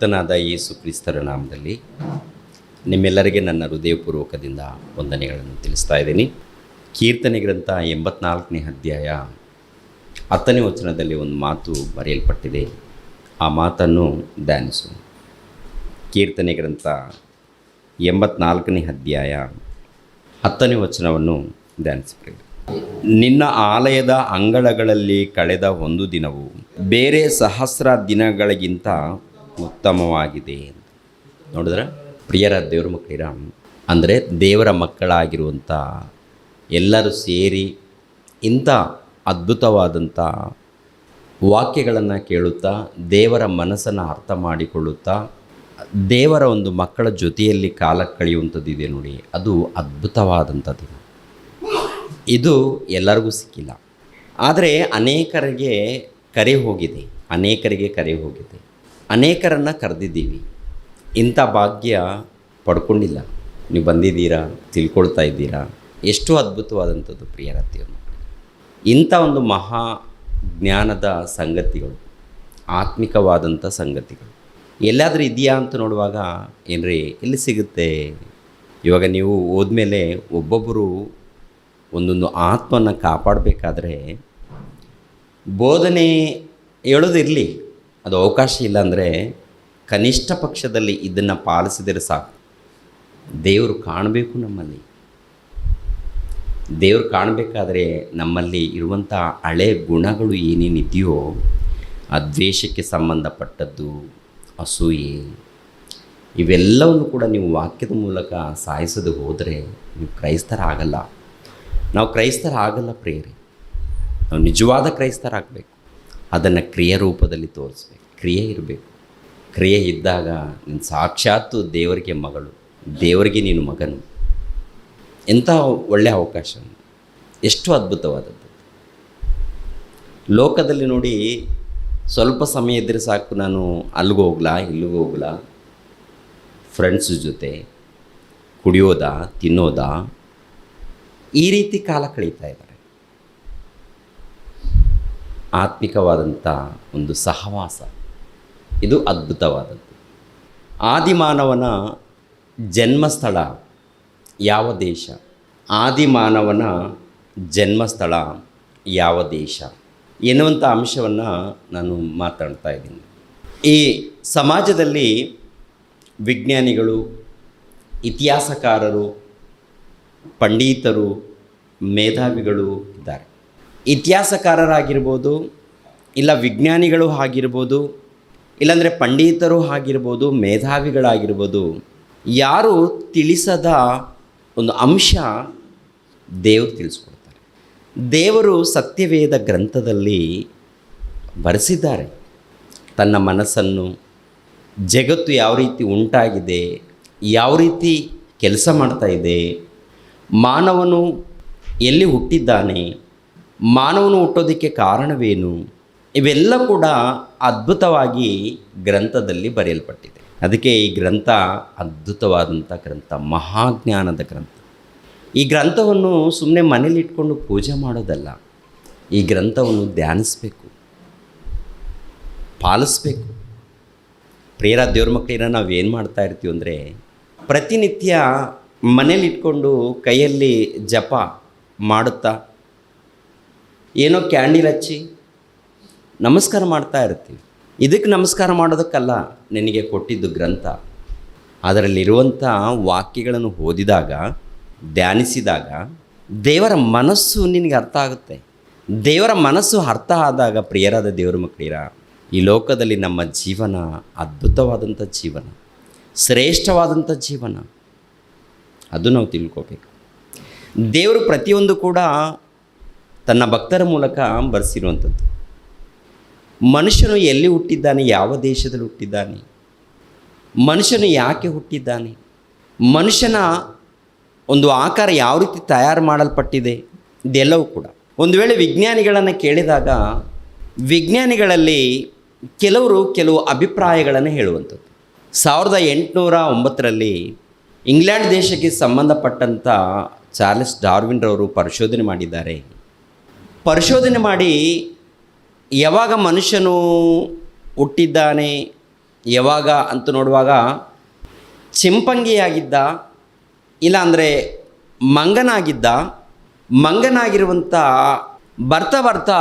ಕರ್ತನಾದ ಯೇಸು ಕ್ರಿಸ್ತರ ನಾಮದಲ್ಲಿ ನಿಮ್ಮೆಲ್ಲರಿಗೆ ನನ್ನ ಹೃದಯಪೂರ್ವಕದಿಂದ ವಂದನೆಗಳನ್ನು ತಿಳಿಸ್ತಾ ಇದ್ದೀನಿ. ಕೀರ್ತನೆ ಗ್ರಂಥ ಎಂಬತ್ನಾಲ್ಕನೇ ಅಧ್ಯಾಯ ಹತ್ತನೇ ವಚನದಲ್ಲಿ ಒಂದು ಮಾತು ಬರೆಯಲ್ಪಟ್ಟಿದೆ. ಆ ಮಾತನ್ನು ಧ್ಯಾನಿಸು. ಕೀರ್ತನೆ ಗ್ರಂಥ ಎಂಬತ್ನಾಲ್ಕನೇ ಅಧ್ಯಾಯ ಹತ್ತನೇ ವಚನವನ್ನು ಧ್ಯಾನಿಸಬೇಕು ನಿನ್ನ ಆಲಯದ ಅಂಗಳಗಳಲ್ಲಿ ಕಳೆದ ಒಂದು ದಿನವು ಬೇರೆ ಸಹಸ್ರ ದಿನಗಳಿಗಿಂತ ಉತ್ತಮವಾಗಿದೆ ನೋಡಿದ್ರೆ ಪ್ರಿಯರ ದೇವರ ಮಕ್ಕಳಿರ ಅಂದರೆ ದೇವರ ಮಕ್ಕಳಾಗಿರುವಂಥ ಎಲ್ಲರೂ ಸೇರಿ ಇಂಥ ಅದ್ಭುತವಾದಂಥ ವಾಕ್ಯಗಳನ್ನು ಕೇಳುತ್ತಾ, ದೇವರ ಮನಸ್ಸನ್ನು ಅರ್ಥ ಮಾಡಿಕೊಳ್ಳುತ್ತಾ, ದೇವರ ಒಂದು ಮಕ್ಕಳ ಜೊತೆಯಲ್ಲಿ ಕಾಲ ಕಳೆಯುವಂಥದ್ದಿದೆ ನೋಡಿ, ಅದು ಅದ್ಭುತವಾದಂಥ ದಿನ. ಇದು ಎಲ್ಲರಿಗೂ ಸಿಕ್ಕಿಲ್ಲ. ಆದರೆ ಅನೇಕರಿಗೆ ಕರೆ ಹೋಗಿದೆ, ಅನೇಕರಿಗೆ ಕರೆ ಹೋಗಿದೆ. ಅನೇಕರನ್ನು ಕರೆದಿದ್ದೀವಿ. ಇಂಥ ಭಾಗ್ಯ ಪಡ್ಕೊಂಡಿಲ್ಲ. ನೀವು ಬಂದಿದ್ದೀರಾ, ತಿಳ್ಕೊಳ್ತಾ ಇದ್ದೀರಾ? ಎಷ್ಟು ಅದ್ಭುತವಾದಂಥದ್ದು ಪ್ರಿಯರತಿಯನ್ನು ಇಂಥ ಒಂದು ಮಹಾ ಜ್ಞಾನದ ಸಂಗತಿಗಳು, ಆತ್ಮಿಕವಾದಂಥ ಸಂಗತಿಗಳು. ಎಲ್ಲಾದರೂ ಇದೆಯಾ ಅಂತ ನೋಡುವಾಗ, ಏನ್ರಿ, ಎಲ್ಲಿ ಸಿಗುತ್ತೆ? ಇವಾಗ ನೀವು ಹೋದ್ಮೇಲೆ ಒಬ್ಬೊಬ್ಬರು ಒಂದೊಂದು ಆತ್ಮನ ಕಾಪಾಡಬೇಕಾದ್ರೆ, ಬೋಧನೆ ಹೇಳೋದಿರಲಿ. ಅದು ಅವಕಾಶ ಇಲ್ಲಾಂದರೆ ಕನಿಷ್ಠ ಪಕ್ಷದಲ್ಲಿ ಇದನ್ನು ಪಾಲಿಸಿದರೆ ಸಾಕು. ದೇವರು ಕಾಣಬೇಕು ನಮ್ಮಲ್ಲಿ. ದೇವರು ಕಾಣಬೇಕಾದ್ರೆ ನಮ್ಮಲ್ಲಿ ಇರುವಂಥ ಹಳೆ ಗುಣಗಳು ಏನೇನಿದೆಯೋ ಆ ದ್ವೇಷಕ್ಕೆ ಸಂಬಂಧಪಟ್ಟದ್ದು, ಅಸೂಯೆ, ಇವೆಲ್ಲವನ್ನು ಕೂಡ ನೀವು ವಾಕ್ಯದ ಮೂಲಕ ಸಾಯಿಸೋದು ಹೋದರೆ ನೀವು ಕ್ರೈಸ್ತರಾಗಲ್ಲ ನಾವು ಕ್ರೈಸ್ತರಾಗಲ್ಲ ಪ್ರೇರಿ ನಾವು ನಿಜವಾದ ಕ್ರೈಸ್ತರಾಗಬೇಕು ಅದನ್ನು ಕ್ರಿಯೆ ರೂಪದಲ್ಲಿ ತೋರಿಸ್ಬೇಕು. ಕ್ರಿಯೆ ಇರಬೇಕು. ಕ್ರಿಯೆ ಇದ್ದಾಗ ನೀನು ಸಾಕ್ಷಾತ್ತು ದೇವರಿಗೆ ಮಗಳು, ದೇವರಿಗೆ ನೀನು ಮಗನು. ಎಂಥ ಒಳ್ಳೆಯ ಅವಕಾಶ. ಎಷ್ಟು ಅದ್ಭುತವಾದದ್ದು. ಲೋಕದಲ್ಲಿ ನೋಡಿ ಸ್ವಲ್ಪ ಸಮಯ ಇದ್ದರೆ ಸಾಕು, ನಾನು ಅಲ್ಲಿಗೆ ಹೋಗ್ಲಾ, ಇಲ್ಲಿಗೆ ಹೋಗ್ಲಾ. ಫ್ರೆಂಡ್ಸ್ ಜೊತೆ ಕುಡಿಯೋದಾ, ತಿನ್ನೋದಾ, ಈ ರೀತಿ ಕಾಲ ಕಳೀತಾ ಇದ್ದಾರೆ. ಆತ್ಮಿಕವಾದಂಥ ಒಂದು ಸಹವಾಸ. ಇದು ಅದ್ಭುತವಾದದ್ದು. ಆದಿಮಾನವನ ಜನ್ಮಸ್ಥಳ ಯಾವ ದೇಶ? ಆದಿಮಾನವನ ಜನ್ಮಸ್ಥಳ ಯಾವ ದೇಶ? ಎನ್ನುವಂಥ ಅಂಶವನ್ನು ನಾನು ಮಾತಾಡ್ತಾ ಇದ್ದೀನಿ. ಈ ಸಮಾಜದಲ್ಲಿ ವಿಜ್ಞಾನಿಗಳು, ಇತಿಹಾಸಕಾರರು, ಪಂಡಿತರು, ಮೇಧಾವಿಗಳು ಇತಿಹಾಸಕಾರರಾಗಿರ್ಬೋದು, ಇಲ್ಲ ವಿಜ್ಞಾನಿಗಳು ಆಗಿರ್ಬೋದು, ಇಲ್ಲಾಂದರೆ ಪಂಡಿತರು ಆಗಿರ್ಬೋದು, ಮೇಧಾವಿಗಳಾಗಿರ್ಬೋದು, ಯಾರು ತಿಳಿಸದ ಒಂದು ಅಂಶ ದೇವರು ತಿಳಿಸ್ಕೊಡ್ತಾರೆ. ದೇವರು ಸತ್ಯವೇದ ಗ್ರಂಥದಲ್ಲಿ ಬರೆಸಿದ್ದಾರೆ, ತನ್ನ ಮನಸ್ಸನ್ನು ಜಗತ್ತು ಯಾವ ರೀತಿ ಉಂಟಾಗಿದೆ, ಯಾವ ರೀತಿ ಕೆಲಸ ಮಾಡ್ತಾ ಇದೆ, ಮಾನವನು ಎಲ್ಲಿ ಹುಟ್ಟಿದ್ದಾನೆ ಮಾನವನು ಹುಟ್ಟೋದಕ್ಕೆ ಕಾರಣವೇನು? ಇವೆಲ್ಲ ಕೂಡ ಅದ್ಭುತವಾಗಿ ಗ್ರಂಥದಲ್ಲಿ ಬರೆಯಲ್ಪಟ್ಟಿದೆ. ಅದಕ್ಕೆ ಈ ಗ್ರಂಥ ಅದ್ಭುತವಾದಂಥ ಗ್ರಂಥ, ಮಹಾಜ್ಞಾನದ ಗ್ರಂಥ. ಈ ಗ್ರಂಥವನ್ನು ಸುಮ್ಮನೆ ಮನೇಲಿ ಇಟ್ಕೊಂಡು ಪೂಜೆ ಮಾಡೋದಲ್ಲ, ಈ ಗ್ರಂಥವನ್ನು ಧ್ಯಾನಿಸ್ಬೇಕು, ಪಾಲಿಸ್ಬೇಕು. ಪ್ರೇರ ದೇವ್ರ ಮಕ್ಕಳಿನ ನಾವು ಏನು ಮಾಡ್ತಾ ಇರ್ತೀವಿ ಅಂದರೆ, ಪ್ರತಿನಿತ್ಯ ಮನೇಲಿ ಇಟ್ಕೊಂಡು ಕೈಯಲ್ಲಿ ಜಪ ಮಾಡುತ್ತಾ ಏನೋ ಕ್ಯಾಂಡಿಲ್ ಹಚ್ಚಿ ನಮಸ್ಕಾರ ಮಾಡ್ತಾ ಇರ್ತೀವಿ. ಇದಕ್ಕೆ ನಮಸ್ಕಾರ ಮಾಡೋದಕ್ಕಲ್ಲ, ನಿನಗೆ ಕೊಟ್ಟಿದ್ದು ಗ್ರಂಥ. ಅದರಲ್ಲಿರುವಂಥ ವಾಕ್ಯಗಳನ್ನು ಓದಿದಾಗ, ಧ್ಯಾನಿಸಿದಾಗ ದೇವರ ಮನಸ್ಸು ನಿನಗೆ ಅರ್ಥ ಆಗುತ್ತೆ. ದೇವರ ಮನಸ್ಸು ಅರ್ಥ ಆದಾಗ, ಪ್ರಿಯರಾದ ದೇವರ ಮಕ್ಕಳಿರ, ಈ ಲೋಕದಲ್ಲಿ ನಮ್ಮ ಜೀವನ ಅದ್ಭುತವಾದಂಥ ಜೀವನ, ಶ್ರೇಷ್ಠವಾದಂಥ ಜೀವನ. ಅದು ನಾವು ತಿಳ್ಕೋಬೇಕು. ದೇವರು ಪ್ರತಿಯೊಂದು ಕೂಡ ತನ್ನ ಭಕ್ತರ ಮೂಲಕ ಬರೆಸಿರುವಂಥದ್ದು ಮನುಷ್ಯನು ಎಲ್ಲಿ ಹುಟ್ಟಿದ್ದಾನೆ, ಯಾವ ದೇಶದಲ್ಲಿ ಹುಟ್ಟಿದ್ದಾನೆ, ಮನುಷ್ಯನು ಯಾಕೆ ಹುಟ್ಟಿದ್ದಾನೆ, ಮನುಷ್ಯನ ಒಂದು ಆಕಾರ ಯಾವ ರೀತಿ ತಯಾರು ಮಾಡಲ್ಪಟ್ಟಿದೆ, ಇದೆಲ್ಲವೂ ಕೂಡ. ಒಂದು ವೇಳೆ ವಿಜ್ಞಾನಿಗಳನ್ನು ಕೇಳಿದಾಗ, ವಿಜ್ಞಾನಿಗಳಲ್ಲಿ ಕೆಲವರು ಕೆಲವು ಅಭಿಪ್ರಾಯಗಳನ್ನು ಹೇಳುವಂಥದ್ದು. ಸಾವಿರದ ಎಂಟುನೂರ ಒಂಬತ್ತರಲ್ಲಿ ಇಂಗ್ಲೆಂಡ್ ದೇಶಕ್ಕೆ ಸಂಬಂಧಪಟ್ಟಂಥ ಚಾರ್ಲ್ಸ್ ಡಾರ್ವಿನ್ರವರು ಪರಿಶೋಧನೆ ಮಾಡಿದ್ದಾರೆ. ಪರಿಶೋಧನೆ ಮಾಡಿ ಯಾವಾಗ ಮನುಷ್ಯನು ಹುಟ್ಟಿದ್ದಾನೆ, ಯಾವಾಗ ಅಂತ ನೋಡುವಾಗ ಚಿಂಪಂಗಿಯಾಗಿದ್ದ, ಇಲ್ಲಾಂದರೆ ಮಂಗನಾಗಿದ್ದ, ಮಂಗನಾಗಿರುವಂಥ ಬರ್ತಾ ಬರ್ತಾ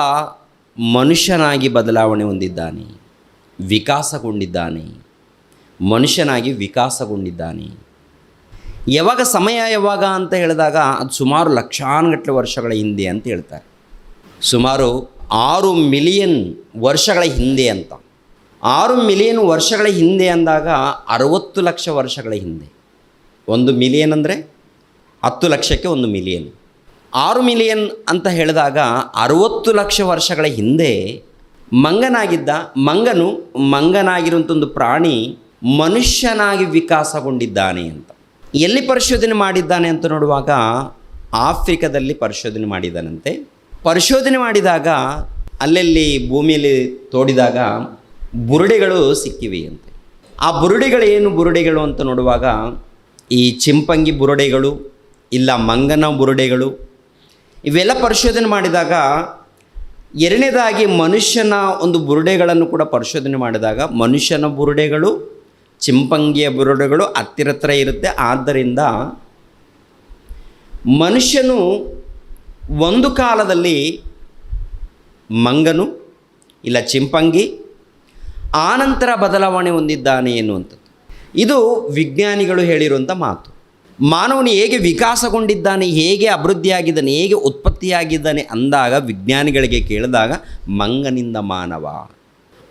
ಮನುಷ್ಯನಾಗಿ ಬದಲಾವಣೆ ಹೊಂದಿದ್ದಾನೆ, ವಿಕಾಸಗೊಂಡಿದ್ದಾನೆ, ಮನುಷ್ಯನಾಗಿ ವಿಕಾಸಗೊಂಡಿದ್ದಾನೆ. ಯಾವಾಗ ಸಮಯ ಯಾವಾಗ ಅಂತ ಹೇಳಿದಾಗ ಅದು ಸುಮಾರು ಲಕ್ಷಾನುಗಟ್ಟಲೆ ವರ್ಷಗಳ ಹಿಂದೆ ಅಂತ ಹೇಳ್ತಾರೆ. ಸುಮಾರು ಆರು ಮಿಲಿಯನ್ ವರ್ಷಗಳ ಹಿಂದೆ ಅಂತ. ಆರು ಮಿಲಿಯನ್ ವರ್ಷಗಳ ಹಿಂದೆ ಅಂದಾಗ ಅರವತ್ತು ಲಕ್ಷ ವರ್ಷಗಳ ಹಿಂದೆ. ಒಂದು ಮಿಲಿಯನ್ ಅಂದರೆ ಹತ್ತು ಲಕ್ಷಕ್ಕೆ ಒಂದು ಮಿಲಿಯನ್. ಆರು ಮಿಲಿಯನ್ ಅಂತ ಹೇಳಿದಾಗ ಅರವತ್ತು ಲಕ್ಷ ವರ್ಷಗಳ ಹಿಂದೆ ಮಂಗನಾಗಿದ್ದ, ಮಂಗನು ಮಂಗನಾಗಿರುವಂಥ ಒಂದು ಪ್ರಾಣಿ ಮನುಷ್ಯನಾಗಿ ವಿಕಾಸಗೊಂಡಿದ್ದಾನೆ ಅಂತ. ಎಲ್ಲಿ ಪರಿಶೋಧನೆ ಮಾಡಿದ್ದಾನೆ ಅಂತ ನೋಡುವಾಗ ಆಫ್ರಿಕಾದಲ್ಲಿ ಪರಿಶೋಧನೆ ಮಾಡಿದ್ದಾನಂತೆ ಪರಿಶೋಧನೆ ಮಾಡಿದಾಗ, ಅಲ್ಲಲ್ಲಿ ಭೂಮಿಯಲ್ಲಿ ತೋಡಿದಾಗ ಬುರುಡೆಗಳು ಸಿಕ್ಕಿವೆ ಅಂತೆ. ಆ ಬುರುಡೆಗಳು ಏನು ಬುರುಡೆಗಳು ಅಂತ ನೋಡುವಾಗ, ಈ ಚಿಂಪಂಗಿ ಬುರುಡೆಗಳು, ಇಲ್ಲ ಮಂಗನ ಬುರುಡೆಗಳು, ಇವೆಲ್ಲ ಪರಿಶೋಧನೆ ಮಾಡಿದಾಗ, ಎರಡನೇದಾಗಿ ಮನುಷ್ಯನ ಒಂದು ಬುರುಡೆಗಳನ್ನು ಕೂಡ ಪರಿಶೋಧನೆ ಮಾಡಿದಾಗ, ಮನುಷ್ಯನ ಬುರುಡೆಗಳು, ಚಿಂಪಂಗಿಯ ಬುರುಡೆಗಳು ಹತ್ತಿರತ್ರ ಇರುತ್ತೆ. ಆದ್ದರಿಂದ ಮನುಷ್ಯನು ಒಂದು ಕಾಲದಲ್ಲಿ ಮಂಗನು, ಇಲ್ಲ ಚಿಂಪಂಗಿ, ಆನಂತರ ಬದಲಾವಣೆ ಹೊಂದಿದ್ದಾನೆ ಎನ್ನುವಂಥದ್ದು. ಇದು ವಿಜ್ಞಾನಿಗಳು ಹೇಳಿರುವಂಥ ಮಾತು. ಮಾನವನು ಹೇಗೆ ವಿಕಾಸಗೊಂಡಿದ್ದಾನೆ, ಹೇಗೆ ಅಭಿವೃದ್ಧಿಯಾಗಿದ್ದಾನೆ, ಹೇಗೆ ಉತ್ಪತ್ತಿಯಾಗಿದ್ದಾನೆ ಅಂದಾಗ ವಿಜ್ಞಾನಿಗಳಿಗೆ ಕೇಳಿದಾಗ ಮಂಗನಿಂದ ಮಾನವ.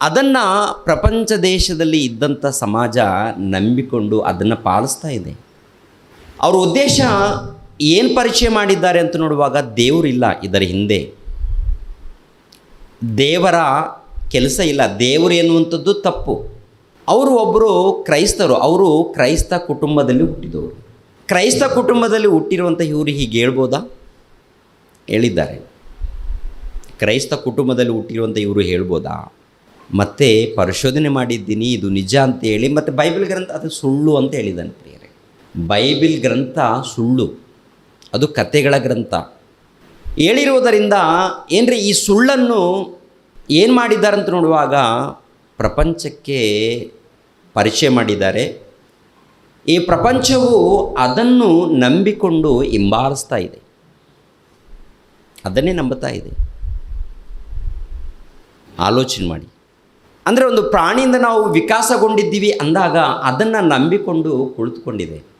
ಅದನ್ನು ಪ್ರಪಂಚ ದೇಶದಲ್ಲಿ ಇದ್ದಂಥ ಸಮಾಜ ನಂಬಿಕೊಂಡು ಅದನ್ನು ಪಾಲಿಸ್ತಾ ಇದೆ. ಅವರ ಉದ್ದೇಶ ಏನು ಪರಿಚಯ ಮಾಡಿದ್ದಾರೆ ಅಂತ ನೋಡುವಾಗ ದೇವರಿಲ್ಲ ಇದರ ಹಿಂದೆ. ದೇವರ ಕೆಲಸ ಇಲ್ಲ. ದೇವರು ಎನ್ನುವಂಥದ್ದು ತಪ್ಪು. ಅವರು ಒಬ್ಬರು ಕ್ರೈಸ್ತರು. ಅವರು ಕ್ರೈಸ್ತ ಕುಟುಂಬದಲ್ಲಿ ಹುಟ್ಟಿದವರು. ಕ್ರೈಸ್ತ ಕುಟುಂಬದಲ್ಲಿ ಹುಟ್ಟಿರುವಂಥ ಇವರು ಹೀಗೆ ಹೇಳ್ಬೋದಾ? ಹೇಳಿದ್ದಾರೆ. ಕ್ರೈಸ್ತ ಕುಟುಂಬದಲ್ಲಿ ಹುಟ್ಟಿರುವಂಥ ಇವರು ಹೇಳ್ಬೋದಾ? ಮತ್ತೆ ಪರಿಶೋಧನೆ ಮಾಡಿದ್ದೀನಿ, ಇದು ನಿಜ ಅಂತ ಹೇಳಿ, ಮತ್ತು ಬೈಬಲ್ ಗ್ರಂಥ ಅದು ಸುಳ್ಳು ಅಂತ ಹೇಳಿದ್ದಾನೆ ಪ್ರಿಯರೇ. ಬೈಬಿಲ್ ಗ್ರಂಥ ಸುಳ್ಳು. ಅದು ಕತೆಗಳ ಗ್ರಂಥ. ಹೇಳಿರುವುದರಿಂದ ಏನ್ರಿ ಈ ಸುಳ್ಳನ್ನು ಏನು ಅಂತ ನೋಡುವಾಗ ಪ್ರಪಂಚಕ್ಕೆ ಪರಿಚಯ ಮಾಡಿದ್ದಾರೆ. ಈ ಪ್ರಪಂಚವು ಅದನ್ನು ನಂಬಿಕೊಂಡು ಹಿಂಬಾಲಿಸ್ತಾ ಇದೆ. ಅದನ್ನೇ ನಂಬುತ್ತಾ ಇದೆ. ಆಲೋಚನೆ ಮಾಡಿ. ಅಂದರೆ ಒಂದು ಪ್ರಾಣಿಯಿಂದ ನಾವು ವಿಕಾಸಗೊಂಡಿದ್ದೀವಿ ಅಂದಾಗ ಅದನ್ನು ನಂಬಿಕೊಂಡು ಕುಳಿತುಕೊಂಡಿದೆ.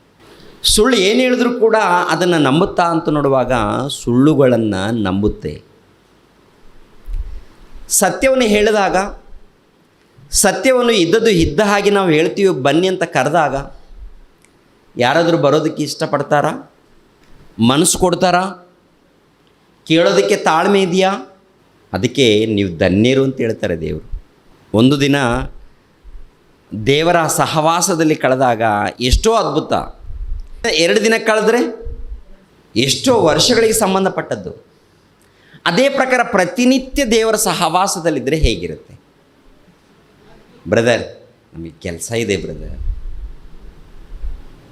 ಸುಳ್ಳು ಏನು ಹೇಳಿದ್ರೂ ಕೂಡ ಅದನ್ನು ನಂಬುತ್ತಾ ಅಂತ ನೋಡುವಾಗ ಸುಳ್ಳುಗಳನ್ನು ನಂಬುತ್ತೆ. ಸತ್ಯವನ್ನು ಹೇಳಿದಾಗ, ಸತ್ಯವನ್ನು ಇದ್ದದ್ದು ಇದ್ದ ಹಾಗೆ ನಾವು ಹೇಳ್ತೀವಿ, ಬನ್ನಿ ಅಂತ ಕರೆದಾಗ ಯಾರಾದರೂ ಬರೋದಕ್ಕೆ ಇಷ್ಟಪಡ್ತಾರಾ? ಮನಸ್ಸು ಕೊಡ್ತಾರಾ? ಕೇಳೋದಕ್ಕೆ ತಾಳ್ಮೆ ಇದೆಯಾ? ಅದಕ್ಕೆ ನೀವು ಧನ್ಯರು ಅಂತ ಹೇಳ್ತಾರೆ ದೇವರು. ಒಂದು ದಿನ ದೇವರ ಸಹವಾಸದಲ್ಲಿ ಕಳೆದಾಗ ಎಷ್ಟೋ ಅದ್ಭುತ ಎರಡು ದಿನ ಕಳೆದ್ರೆ ಎಷ್ಟೋ ವರ್ಷಗಳಿಗೆ ಸಂಬಂಧಪಟ್ಟದ್ದು. ಅದೇ ಪ್ರಕಾರ ಪ್ರತಿನಿತ್ಯ ದೇವರ ಸಹವಾಸದಲ್ಲಿದ್ದರೆ ಹೇಗಿರುತ್ತೆ? ಬ್ರದರ್, ನಮಗೆ ಕೆಲಸ ಇದೆ ಬ್ರದರ್.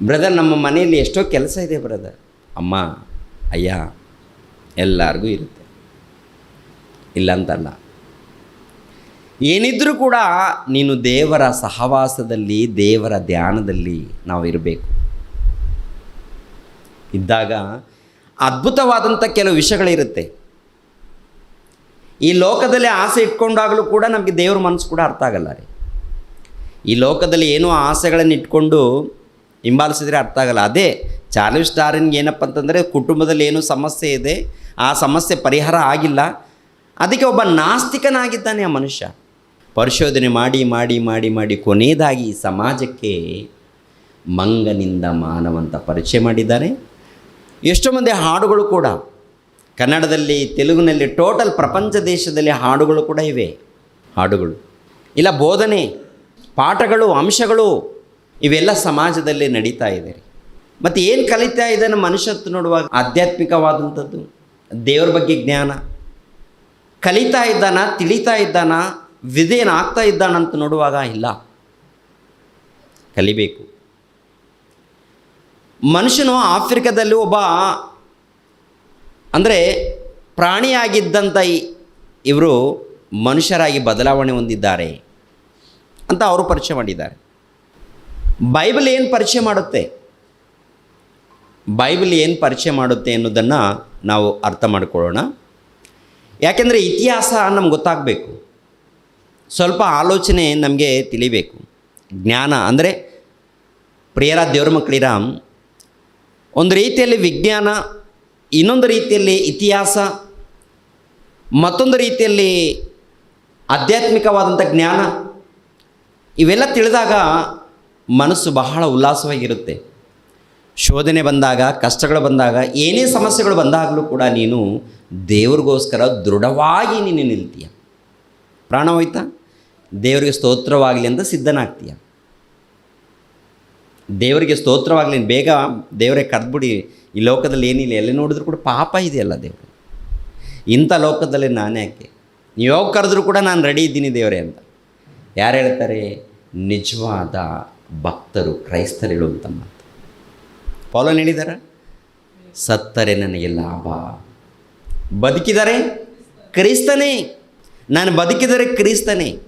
ಬ್ರದರ್, ನಮ್ಮ ಮನೆಯಲ್ಲಿ ಎಷ್ಟೋ ಕೆಲಸ ಇದೆ ಬ್ರದರ್. ಅಮ್ಮ, ಅಯ್ಯ, ಎಲ್ಲರಿಗೂ ಇರುತ್ತೆ. ಇಲ್ಲ ಅಂತಲ್ಲ ಏನಿದ್ರೂ ಕೂಡ ನೀನು ದೇವರ ಸಹವಾಸದಲ್ಲಿ, ದೇವರ ಧ್ಯಾನದಲ್ಲಿ ನಾವು ಇರಬೇಕು ಇದ್ದಾಗ ಅದ್ಭುತವಾದಂಥ ಕೆಲವು ವಿಷಯಗಳಿರುತ್ತೆ. ಈ ಲೋಕದಲ್ಲಿ ಆಸೆ ಇಟ್ಕೊಂಡಾಗಲೂ ಕೂಡ ನಮಗೆ ದೇವ್ರ ಮನಸ್ಸು ಕೂಡ ಅರ್ಥ ಆಗಲ್ಲ ರೀ. ಈ ಲೋಕದಲ್ಲಿ ಏನೋ ಆಸೆಗಳನ್ನು ಇಟ್ಕೊಂಡು ಹಿಂಬಾಲಿಸಿದ್ರೆ ಅರ್ಥ ಆಗಲ್ಲ. ಅದೇ ಚಾರ್ಲಿ ಸ್ಟಾರಿನ್ಗೆ ಏನಪ್ಪ ಅಂತಂದರೆ ಕುಟುಂಬದಲ್ಲಿ ಏನೋ ಸಮಸ್ಯೆ ಇದೆ, ಆ ಸಮಸ್ಯೆ ಪರಿಹಾರ ಆಗಿಲ್ಲ. ಅದಕ್ಕೆ ಒಬ್ಬ ನಾಸ್ತಿಕನಾಗಿದ್ದಾನೆ ಆ ಮನುಷ್ಯ. ಪರಿಶೋಧನೆ ಮಾಡಿ ಮಾಡಿ ಮಾಡಿ ಮಾಡಿ ಕೊನೆಯದಾಗಿ ಸಮಾಜಕ್ಕೆ ಮಂಗನಿಂದ ಮಾನವಂತ ಪರಿಚಯ ಮಾಡಿದ್ದಾರೆ. ಎಷ್ಟೋ ಮಂದಿ ಹಾಡುಗಳು ಕೂಡ ಕನ್ನಡದಲ್ಲಿ, ತೆಲುಗಿನಲ್ಲಿ, ಟೋಟಲ್ ಪ್ರಪಂಚ ದೇಶದಲ್ಲಿ ಹಾಡುಗಳು ಕೂಡ ಇವೆ. ಹಾಡುಗಳು. ಇಲ್ಲ, ಬೋಧನೆ, ಪಾಠಗಳು, ಅಂಶಗಳು ಇವೆಲ್ಲ ಸಮಾಜದಲ್ಲಿ ನಡೀತಾ ಇದೆ. ಮತ್ತು ಏನು ಕಲಿತಾ ಇದ್ದಾನೆ ಮನುಷ್ಯತ್ವ ನೋಡುವಾಗ? ಆಧ್ಯಾತ್ಮಿಕವಾದಂಥದ್ದು, ದೇವರ ಬಗ್ಗೆ ಜ್ಞಾನ. ಕಲಿತಾ ಇದ್ದಾನ, ತಿಳಿತಾ ಇದ್ದಾನ ವಿಧೇನಾಗ್ತಾ ಇದ್ದಾನಂತ ನೋಡುವಾಗ ಇಲ್ಲ. ಕಲಿಬೇಕು. ಮನುಷ್ಯನು ಆಫ್ರಿಕಾದಲ್ಲಿ ಒಬ್ಬ ಅಂದರೆ ಪ್ರಾಣಿಯಾಗಿದ್ದಂಥ ಇವರು ಮನುಷ್ಯರಾಗಿ ಬದಲಾವಣೆ ಹೊಂದಿದ್ದಾರೆ ಅಂತ ಅವರು ಪರಿಚಯ ಮಾಡಿದ್ದಾರೆ. ಬೈಬಲ್ ಏನು ಪರಿಚಯ ಮಾಡುತ್ತೆ? ಬೈಬಲ್ ಏನು ಪರಿಚಯ ಮಾಡುತ್ತೆ ಅನ್ನೋದನ್ನು ನಾವು ಅರ್ಥ ಮಾಡಿಕೊಳ್ಳೋಣ. ಯಾಕೆಂದರೆ ಇತಿಹಾಸ ನಮ್ಗೆ ಗೊತ್ತಾಗಬೇಕು. ಸ್ವಲ್ಪ ಆಲೋಚನೆ ನಮಗೆ ತಿಳಿಬೇಕು. ಜ್ಞಾನ ಅಂದರೆ ಪ್ರಿಯರ ದೇವ್ರ ಮಕ್ಕಳಿರ ಒಂದು ರೀತಿಯಲ್ಲಿ ವಿಜ್ಞಾನ, ಇನ್ನೊಂದು ರೀತಿಯಲ್ಲಿ ಇತಿಹಾಸ, ಮತ್ತೊಂದು ರೀತಿಯಲ್ಲಿ ಆಧ್ಯಾತ್ಮಿಕವಾದಂಥ ಜ್ಞಾನ, ಇವೆಲ್ಲ ತಿಳಿದಾಗ ಮನಸ್ಸು ಬಹಳ ಉಲ್ಲಾಸವಾಗಿರುತ್ತೆ. ಶೋಧನೆ ಬಂದಾಗ, ಕಷ್ಟಗಳು ಬಂದಾಗ, ಏನೇ ಸಮಸ್ಯೆಗಳು ಬಂದಾಗಲೂ ಕೂಡ ನೀನು ದೇವ್ರಿಗೋಸ್ಕರ ದೃಢವಾಗಿ ನೀನು ನಿಲ್ತೀಯ. ಪ್ರಾಣ ಹೋಯ್ತಾ? ದೇವರಿಗೆ ಸ್ತೋತ್ರವಾಗಲಿ ಅಂತ ಸಿದ್ಧನಾಗ್ತೀಯ. ದೇವರಿಗೆ ಸ್ತೋತ್ರವಾಗಲಿ, ಬೇಗ ದೇವರೇ ಕರೆದ್ಬಿಡಿ. ಈ ಲೋಕದಲ್ಲಿ ಏನಿಲ್ಲ, ಎಲ್ಲಿ ನೋಡಿದ್ರು ಕೂಡ ಪಾಪ ಇದೆಯಲ್ಲ ದೇವರು. ಇಂಥ ಲೋಕದಲ್ಲಿ ನಾನೇ ಯಾಕೆ? ನೀವು ಯಾವಾಗ ಕರೆದ್ರೂ ಕೂಡ ನಾನು ರೆಡಿ ಇದ್ದೀನಿ ದೇವರೇ ಅಂತ. ಯಾರು ಹೇಳ್ತಾರೆ? ನಿಜವಾದ ಭಕ್ತರು, ಕ್ರೈಸ್ತರು ಹೇಳುವಂಥ ಮಾತು. ಪೌಲನ್ ಹೇಳಿದಾರ? ಸತ್ತರೆ ನನಗೆ ಲಾಭ. ಬದುಕಿದರೆ ಕ್ರಿಸ್ತನೇ. ನಾನು ಬದುಕಿದರೆ ಕ್ರಿಸ್ತನೇ.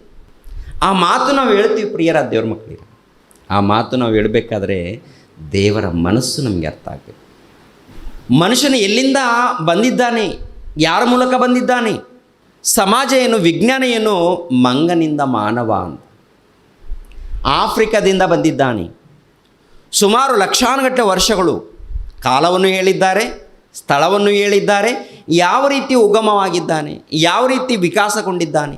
ಆ ಮಾತು ನಾವು ಹೇಳ್ತೀವಿ ಪ್ರಿಯರ ದೇವ್ರ ಮಕ್ಕಳಿಗೆ. ಆ ಮಾತು ನಾವು ಹೇಳಬೇಕಾದ್ರೆ ದೇವರ ಮನಸ್ಸು ನಮಗೆ ಅರ್ಥ ಆಗಬೇಕು. ಮನುಷ್ಯನು ಎಲ್ಲಿಂದ ಬಂದಿದ್ದಾನೆ? ಯಾರ ಮೂಲಕ ಬಂದಿದ್ದಾನೆ? ಸಮಾಜ ಏನು ವಿಜ್ಞಾನ ಏನು ಮಂಗನಿಂದ ಮಾನವ ಅಂತ. ಆಫ್ರಿಕಾದಿಂದ ಬಂದಿದ್ದಾನೆ. ಸುಮಾರು ಲಕ್ಷಾನುಗಟ್ಟಲೆ ವರ್ಷಗಳು ಕಾಲವನ್ನು ಹೇಳಿದ್ದಾರೆ, ಸ್ಥಳವನ್ನು ಹೇಳಿದ್ದಾರೆ, ಯಾವ ರೀತಿ ಉಗಮವಾಗಿದ್ದಾನೆ, ಯಾವ ರೀತಿ ವಿಕಾಸಗೊಂಡಿದ್ದಾನೆ.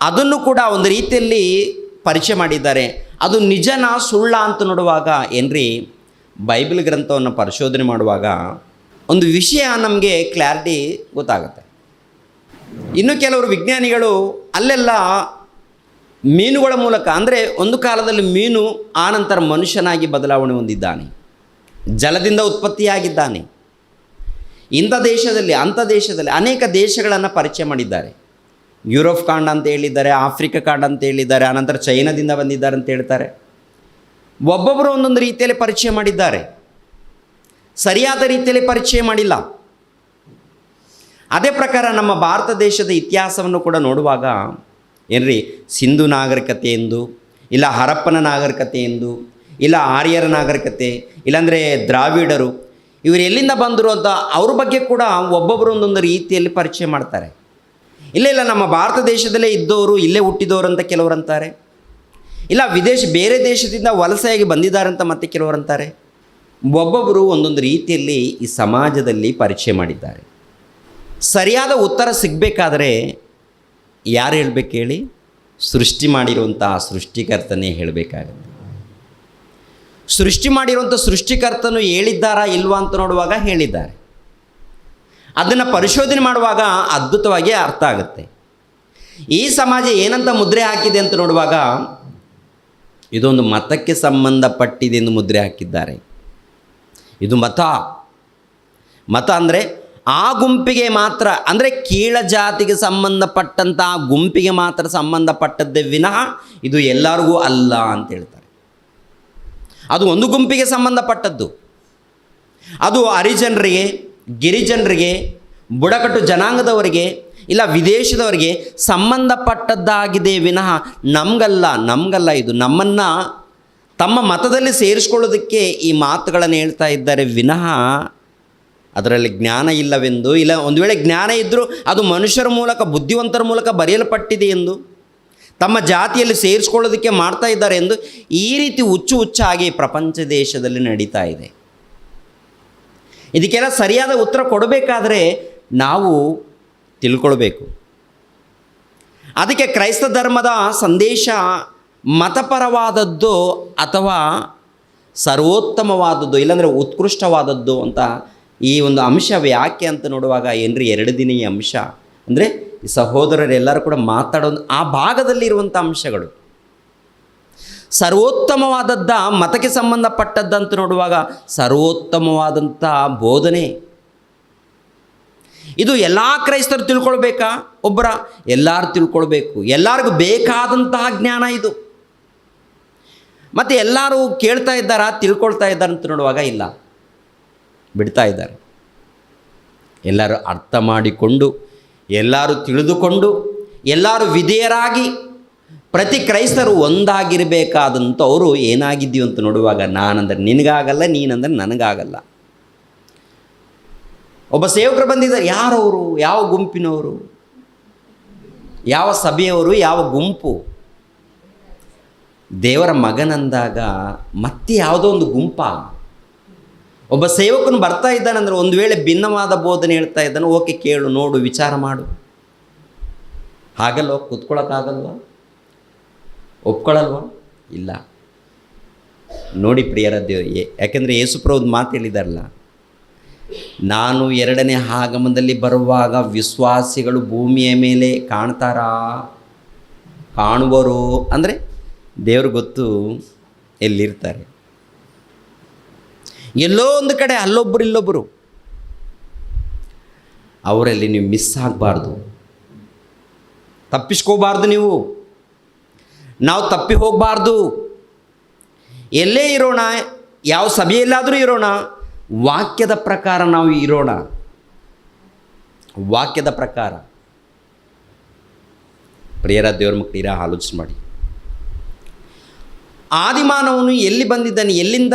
ಅದನ್ನು ಕೂಡ ಒಂದು ರೀತಿಯಲ್ಲಿ ಪರಿಚಯ ಮಾಡಿದ್ದಾರೆ. ಅದು ನಿಜನ ಸುಳ್ಳ ಅಂತ ನೋಡುವಾಗ ಏನ್ರಿ? ಬೈಬಲ್ ಗ್ರಂಥವನ್ನು ಪರಿಶೋಧನೆ ಮಾಡುವಾಗ ಒಂದು ವಿಷಯ ನಮಗೆ ಕ್ಲಾರಿಟಿ ಗೊತ್ತಾಗುತ್ತೆ. ಇನ್ನು ಕೆಲವರು ವಿಜ್ಞಾನಿಗಳು ಅಲ್ಲೆಲ್ಲ ಮೀನುಗಳ ಮೂಲಕ, ಅಂದರೆ ಒಂದು ಕಾಲದಲ್ಲಿ ಮೀನು ಆನಂತರ ಮನುಷ್ಯನಾಗಿ ಬದಲಾವಣೆ ಹೊಂದಿದ್ದಾನೆ. ಜಲದಿಂದ ಉತ್ಪತ್ತಿಯಾಗಿದ್ದಾನೆ. ಇಂಥ ದೇಶದಲ್ಲಿ, ಅಂಥ ದೇಶದಲ್ಲಿ ಅನೇಕ ದೇಶಗಳನ್ನು ಪರಿಚಯ ಮಾಡಿದ್ದಾರೆ. ಯುರೋಪ್ ಕಾಂಡ ಅಂತ ಹೇಳಿದ್ದಾರೆ, ಆಫ್ರಿಕಾ ಕಾಂಡ ಅಂತ ಹೇಳಿದ್ದಾರೆ, ಆನಂತರ ಚೈನಾದಿಂದ ಬಂದಿದ್ದಾರೆ ಅಂತ ಹೇಳ್ತಾರೆ. ಒಬ್ಬೊಬ್ಬರು ಒಂದೊಂದು ರೀತಿಯಲ್ಲಿ ಪರಿಚಯ ಮಾಡಿದ್ದಾರೆ. ಸರಿಯಾದ ರೀತಿಯಲ್ಲಿ ಪರಿಚಯ ಮಾಡಿಲ್ಲ. ಅದೇ ಪ್ರಕಾರ ನಮ್ಮ ಭಾರತ ದೇಶದ ಇತಿಹಾಸವನ್ನು ಕೂಡ ನೋಡುವಾಗ, ಏನ್ರಿ, ಸಿಂಧು ನಾಗರಿಕತೆ ಎಂದು, ಇಲ್ಲ ಹರಪ್ಪನ ನಾಗರಿಕತೆ ಎಂದು, ಇಲ್ಲ ಆರ್ಯರ ನಾಗರಿಕತೆ, ಇಲ್ಲಾಂದರೆ ದ್ರಾವಿಡರು, ಇವರು ಎಲ್ಲಿಂದ ಬಂದರು ಅಂತ ಅವ್ರ ಬಗ್ಗೆ ಕೂಡ ಒಬ್ಬೊಬ್ಬರು ಒಂದೊಂದು ರೀತಿಯಲ್ಲಿ ಪರಿಚಯ ಮಾಡ್ತಾರೆ. ಇಲ್ಲ ಇಲ್ಲ, ನಮ್ಮ ಭಾರತ ದೇಶದಲ್ಲೇ ಇದ್ದವರು ಇಲ್ಲೇ ಹುಟ್ಟಿದವರು ಅಂತ ಕೆಲವರು ಅಂತಾರೆ. ಇಲ್ಲ, ವಿದೇಶ, ಬೇರೆ ದೇಶದಿಂದ ವಲಸೆಯಾಗಿ ಬಂದಿದ್ದಾರೆ ಅಂತ ಮತ್ತೆ ಕೆಲವರು ಅಂತಾರೆ. ಒಬ್ಬೊಬ್ಬರು ಒಂದೊಂದು ರೀತಿಯಲ್ಲಿ ಈ ಸಮಾಜದಲ್ಲಿ ಪರಿಚಯ ಮಾಡಿದ್ದಾರೆ. ಸರಿಯಾದ ಉತ್ತರ ಸಿಗಬೇಕಾದ್ರೆ ಯಾರು ಹೇಳಬೇಕು ಹೇಳಿ? ಸೃಷ್ಟಿ ಮಾಡಿರುವಂಥ ಸೃಷ್ಟಿಕರ್ತನೇ ಹೇಳಬೇಕಾಗುತ್ತೆ. ಸೃಷ್ಟಿ ಮಾಡಿರುವಂಥ ಸೃಷ್ಟಿಕರ್ತನು ಹೇಳಿದ್ದಾರಾ ಇಲ್ವಾ ಅಂತ ನೋಡುವಾಗ ಹೇಳಿದ್ದಾರೆ. ಅದನ್ನು ಪರಿಶೋಧನೆ ಮಾಡುವಾಗ ಅದ್ಭುತವಾಗಿ ಅರ್ಥ ಆಗುತ್ತೆ. ಈ ಸಮಾಜ ಏನಂತ ಮುದ್ರೆ ಹಾಕಿದೆ ಅಂತ ನೋಡುವಾಗ ಇದೊಂದು ಮತಕ್ಕೆ ಸಂಬಂಧಪಟ್ಟಿದೆ ಎಂದು ಮುದ್ರೆ ಹಾಕಿದ್ದಾರೆ. ಇದು ಮತ. ಮತ ಅಂದರೆ ಆ ಗುಂಪಿಗೆ ಮಾತ್ರ, ಅಂದರೆ ಕೀಳ ಜಾತಿಗೆ ಸಂಬಂಧಪಟ್ಟಂಥ ಆ ಗುಂಪಿಗೆ ಮಾತ್ರ ಸಂಬಂಧಪಟ್ಟದ್ದೇ ವಿನಃ ಇದು ಎಲ್ಲರಿಗೂ ಅಲ್ಲ ಅಂತ ಹೇಳ್ತಾರೆ. ಅದು ಒಂದು ಗುಂಪಿಗೆ ಸಂಬಂಧಪಟ್ಟದ್ದು. ಅದು ಹರಿಜನರಿಗೆ ಗಿರಿಜನರಿಗೆ, ಬುಡಕಟ್ಟು ಜನಾಂಗದವರಿಗೆ, ಇಲ್ಲ ವಿದೇಶದವರಿಗೆ ಸಂಬಂಧಪಟ್ಟದ್ದಾಗಿದೆ ವಿನಃ ನಮಗಲ್ಲ ನಮಗಲ್ಲ ಇದು ನಮ್ಮನ್ನು ತಮ್ಮ ಮತದಲ್ಲಿ ಸೇರಿಸ್ಕೊಳ್ಳೋದಕ್ಕೆ ಈ ಮಾತುಗಳನ್ನು ಹೇಳ್ತಾ ಇದ್ದಾರೆ ವಿನಃ ಅದರಲ್ಲಿ ಜ್ಞಾನ ಇಲ್ಲವೆಂದು, ಇಲ್ಲ ಒಂದು ವೇಳೆ ಜ್ಞಾನ ಇದ್ದರೂ ಅದು ಮನುಷ್ಯರ ಮೂಲಕ, ಬುದ್ಧಿವಂತರ ಮೂಲಕ ಬರೆಯಲ್ಪಟ್ಟಿದೆ ಎಂದು, ತಮ್ಮ ಜಾತಿಯಲ್ಲಿ ಸೇರಿಸ್ಕೊಳ್ಳೋದಕ್ಕೆ ಮಾಡ್ತಾ ಇದ್ದಾರೆ ಎಂದು ಈ ರೀತಿ ಹುಚ್ಚು ಹುಚ್ಚಾಗಿ ಪ್ರಪಂಚ ದೇಶದಲ್ಲಿ ನಡೀತಾ ಇದೆ. ಇದಕ್ಕೆಲ್ಲ ಸರಿಯಾದ ಉತ್ತರ ಕೊಡಬೇಕಾದ್ರೆ ನಾವು ತಿಳ್ಕೊಳ್ಬೇಕು. ಅದಕ್ಕೆ ಕ್ರೈಸ್ತ ಧರ್ಮದ ಸಂದೇಶ ಮತಪರವಾದದ್ದು ಅಥವಾ ಸರ್ವೋತ್ತಮವಾದದ್ದು, ಇಲ್ಲಾಂದರೆ ಉತ್ಕೃಷ್ಟವಾದದ್ದು ಅಂತ ಈ ಒಂದು ಅಂಶ ಯಾಕೆ ಅಂತ ನೋಡುವಾಗ ಏನ್ರಿ ಎರಡು ದಿನ ಈ ಅಂಶ? ಅಂದರೆ ಸಹೋದರರೆಲ್ಲರೂ ಕೂಡ ಮಾತಾಡೋ ಆ ಭಾಗದಲ್ಲಿರುವಂಥ ಅಂಶಗಳು. ಸರ್ವೋತ್ತಮವಾದದ್ದ ಮತಕ್ಕೆ ಸಂಬಂಧಪಟ್ಟದ್ದಂತ ನೋಡುವಾಗ ಸರ್ವೋತ್ತಮವಾದಂಥ ಬೋಧನೆ. ಇದು ಎಲ್ಲ ಕ್ರೈಸ್ತರು ತಿಳ್ಕೊಳ್ಬೇಕಾ? ಒಬ್ಬರ ಎಲ್ಲರೂ ತಿಳ್ಕೊಳ್ಬೇಕು. ಎಲ್ಲರಿಗೂ ಬೇಕಾದಂತಹ ಜ್ಞಾನ ಇದು. ಮತ್ತು ಎಲ್ಲರೂ ಕೇಳ್ತಾ ಇದ್ದಾರಾ, ತಿಳ್ಕೊಳ್ತಾ ಇದ್ದಾರೆ ಅಂತ ನೋಡುವಾಗ ಇಲ್ಲ. ಬಿಡ್ತಾ ಇದ್ದಾರೆ. ಎಲ್ಲರೂ ಅರ್ಥ ಮಾಡಿಕೊಂಡು, ಎಲ್ಲರೂ ತಿಳಿದುಕೊಂಡು, ಎಲ್ಲರೂ ವಿಧೇಯರಾಗಿ ಪ್ರತಿ ಕ್ರೈಸ್ತರು ಒಂದಾಗಿರಬೇಕಾದಂಥವರು ಏನಾಗಿದ್ದೀವಿ ಅಂತ ನೋಡುವಾಗ, ನಾನಂದ್ರೆ ನಿನಗಾಗಲ್ಲ, ನೀನಂದ್ರೆ ನನಗಾಗಲ್ಲ. ಒಬ್ಬ ಸೇವಕರು ಬಂದಿದ್ದಾರೆ, ಯಾರವರು? ಯಾವ ಗುಂಪಿನವರು? ಯಾವ ಸಭೆಯವರು? ಯಾವ ಗುಂಪು? ದೇವರ ಮಗನಂದಾಗ ಮತ್ತೆ ಯಾವುದೋ ಒಂದು ಗುಂಪ. ಒಬ್ಬ ಸೇವಕನು ಬರ್ತಾ ಇದ್ದಾನಂದ್ರೆ ಒಂದು ವೇಳೆ ಭಿನ್ನವಾದ ಬೋಧನೆ ಹೇಳ್ತಾ ಇದ್ದಾನೆ, ಓಕೆ ಕೇಳು, ನೋಡು, ವಿಚಾರ ಮಾಡು. ಹಾಗಲ್ವ ಕೂತ್ಕೊಳ್ಳೋಕ್ಕಾಗಲ್ವಾ ಒಪ್ಕೊಳ್ಳಲ್ವಾ ಇಲ್ಲ. ನೋಡಿ ಪ್ರಿಯರ ದೇವ ಯಾಕೆಂದರೆ ಯೇಸುಪ್ರವ್ದು ಮಾತು ಹೇಳಿದಾರಲ್ಲ ನಾನು ಎರಡನೇ ಆಗಮನದಲ್ಲಿ ಬರುವಾಗ ವಿಶ್ವಾಸಿಗಳು ಭೂಮಿಯ ಮೇಲೆ ಕಾಣ್ತಾರಾ? ಕಾಣುವರು? ಅಂದರೆ ದೇವ್ರಿಗೆ ಗೊತ್ತು ಎಲ್ಲಿರ್ತಾರೆ. ಎಲ್ಲೋ ಒಂದು ಕಡೆ ಅಲ್ಲೊಬ್ಬರು ಇಲ್ಲೊಬ್ಬರು ಅವರಲ್ಲಿ ನೀವು ಮಿಸ್ ಆಗಬಾರ್ದು. ತಪ್ಪಿಸ್ಕೋಬಾರ್ದು ನೀವು. ನಾವು ತಪ್ಪಿ ಹೋಗಬಾರ್ದು. ಎಲ್ಲೇ ಇರೋಣ, ಯಾವ ಸಭೆಯಲ್ಲಾದರೂ ಇರೋಣ, ವಾಕ್ಯದ ಪ್ರಕಾರ ನಾವು ಇರೋಣ. ವಾಕ್ಯದ ಪ್ರಕಾರ. ಪ್ರಿಯರ ದೇವ್ರ ಮಕ್ಕಳಿರ ಆಲೋಚನೆ ಮಾಡಿ. ಆದಿಮಾನವನು ಎಲ್ಲಿ ಬಂದಿದ್ದಾನೆ, ಎಲ್ಲಿಂದ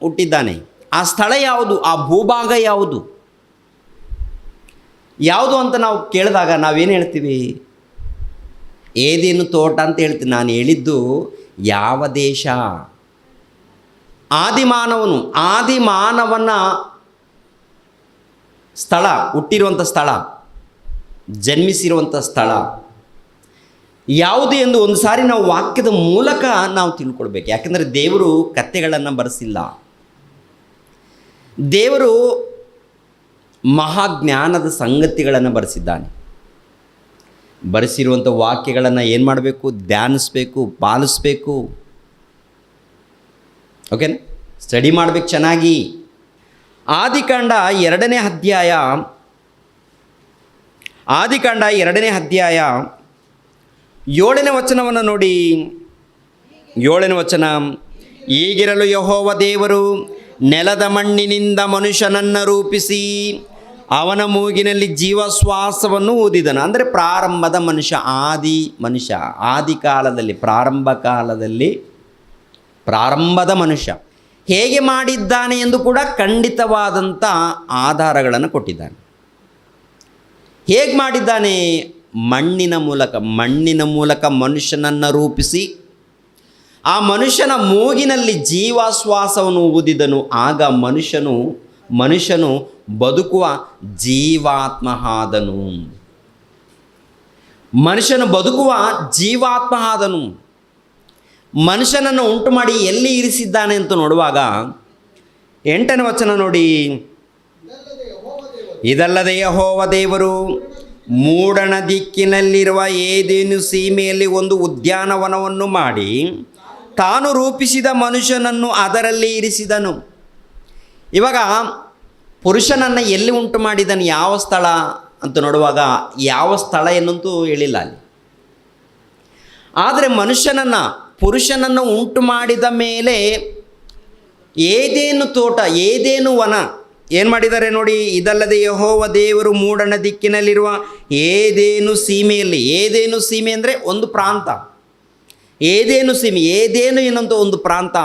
ಹುಟ್ಟಿದ್ದಾನೆ, ಆ ಸ್ಥಳ ಯಾವುದು, ಆ ಭೂಭಾಗ ಯಾವುದು? ಯಾವುದು ಅಂತ ನಾವು ಕೇಳಿದಾಗ ನಾವೇನು ಹೇಳ್ತೀವಿ? ಏದೇನು ತೋಟ ಅಂತ ಹೇಳ್ತೀನಿ. ನಾನು ಹೇಳಿದ್ದು ಯಾವ ದೇಶ? ಆದಿಮಾನವನು, ಆದಿಮಾನವನ ಸ್ಥಳ, ಹುಟ್ಟಿರುವಂಥ ಸ್ಥಳ, ಜನ್ಮಿಸಿರುವಂಥ ಸ್ಥಳ. ಯಾವುದು ಎಂದು ಒಂದು ಸಾರಿ ನಾವು ವಾಕ್ಯದ ಮೂಲಕ ನಾವು ತಿಳ್ಕೊಳ್ಬೇಕು. ಯಾಕೆಂದರೆ ದೇವರು ಕತ್ತೆಗಳನ್ನು ಬರೆಸಿಲ್ಲ. ದೇವರು ಮಹಾಜ್ಞಾನದ ಸಂಗತಿಗಳನ್ನು ಬರೆಸಿದ್ದಾನೆ. ಬರೆಸಿರುವಂಥ ವಾಕ್ಯಗಳನ್ನು ಏನು ಮಾಡಬೇಕು? ಧ್ಯಾನಿಸ್ಬೇಕು, ಪಾಲಿಸ್ಬೇಕು. ಓಕೆನಾ ಸ್ಟಡಿ ಮಾಡಬೇಕು ಚೆನ್ನಾಗಿ. ಆದಿಕಾಂಡ ಎರಡನೇ ಅಧ್ಯಾಯ. ಆದಿಕಾಂಡ ಎರಡನೇ ಅಧ್ಯಾಯ. ಏಳನೇ ವಚನವನ್ನು ನೋಡಿ. ಏಳನೇ ವಚನ. ಈಗಿರಲು ಯಹೋವ ದೇವರು ನೆಲದ ಮಣ್ಣಿನಿಂದ ಮನುಷ್ಯನನ್ನು ರೂಪಿಸಿ. ಅವನ ಮೂಗಿನಲ್ಲಿ ಜೀವಶ್ವಾಸವನ್ನು ಊದಿದನು. ಅಂದರೆ ಪ್ರಾರಂಭದ ಮನುಷ್ಯ, ಆದಿ ಮನುಷ್ಯ, ಆದಿ ಕಾಲದಲ್ಲಿ, ಪ್ರಾರಂಭ ಕಾಲದಲ್ಲಿ, ಪ್ರಾರಂಭದ ಮನುಷ್ಯ. ಹೇಗೆ ಮಾಡಿದ್ದಾನೆ ಎಂದು ಕೂಡ ಖಂಡಿತವಾದಂಥ ಆಧಾರಗಳನ್ನು ಕೊಟ್ಟಿದ್ದಾನೆ. ಹೇಗೆ ಮಾಡಿದ್ದಾನೆ? ಮಣ್ಣಿನ ಮೂಲಕ ಮಣ್ಣಿನ ಮೂಲಕ ಮನುಷ್ಯನನ್ನು ರೂಪಿಸಿ, ಆ ಮನುಷ್ಯನ ಮೂಗಿನಲ್ಲಿ ಜೀವಾಶ್ವಾಸವನ್ನು ಊದಿದನು. ಆಗ ಮನುಷ್ಯನು ಮನುಷ್ಯನು ಬದುಕುವ ಜೀವಾತ್ಮ ಆದನು ಮನುಷ್ಯನು ಬದುಕುವ ಜೀವಾತ್ಮ ಆದನು ಮನುಷ್ಯನನ್ನು ಉಂಟು ಮಾಡಿ ಎಲ್ಲಿ ಇರಿಸಿದ್ದಾನೆ ಅಂತ ನೋಡುವಾಗ, ಎಂಟನೇ ವಚನ ನೋಡಿ. ಇದಲ್ಲದೆ ಯಹೋವ ದೇವರು ಮೂಡಣ ದಿಕ್ಕಿನಲ್ಲಿರುವ ಏದೇನು ಸೀಮೆಯಲ್ಲಿ ಒಂದು ಉದ್ಯಾನವನವನ್ನು ಮಾಡಿ ತಾನು ರೂಪಿಸಿದ ಮನುಷ್ಯನನ್ನು ಅದರಲ್ಲಿ ಇರಿಸಿದನು. ಇವಾಗ ಪುರುಷನನ್ನು ಎಲ್ಲಿ ಉಂಟು ಮಾಡಿದನು ಯಾವ ಸ್ಥಳ ಅಂತ ನೋಡುವಾಗ ಯಾವ ಸ್ಥಳ ಏನಂತೂ ಹೇಳಿಲ್ಲ ಅಲ್ಲಿ. ಆದರೆ ಮನುಷ್ಯನನ್ನು, ಪುರುಷನನ್ನು ಉಂಟು ಮಾಡಿದ ಮೇಲೆ ಏದೇನು ತೋಟ, ಏದೇನು ವನ, ಏನು ಮಾಡಿದ್ದಾರೆ ನೋಡಿ, ಇದಲ್ಲದೆ ಯಹೋವ ದೇವರು ಮೂಡಣ ದಿಕ್ಕಿನಲ್ಲಿರುವ ಏದೇನು ಸೀಮೆಯಲ್ಲಿ, ಏದೇನು ಸೀಮೆ ಅಂದರೆ ಒಂದು ಪ್ರಾಂತ. ಏದೇನು ಸೀಮೆ, ಏದೇನು ಏನಂತ ಒಂದು ಪ್ರಾಂತ,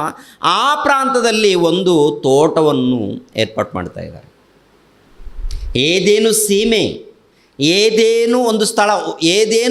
ಆ ಪ್ರಾಂತದಲ್ಲಿ ಒಂದು ತೋಟವನ್ನು ಏರ್ಪಾಟ್ ಮಾಡ್ತಾ ಇದ್ದಾರೆ. ಏದೇನು ಸೀಮೆ ಏದೇನು ಒಂದು ಸ್ಥಳ? ಏದೇನು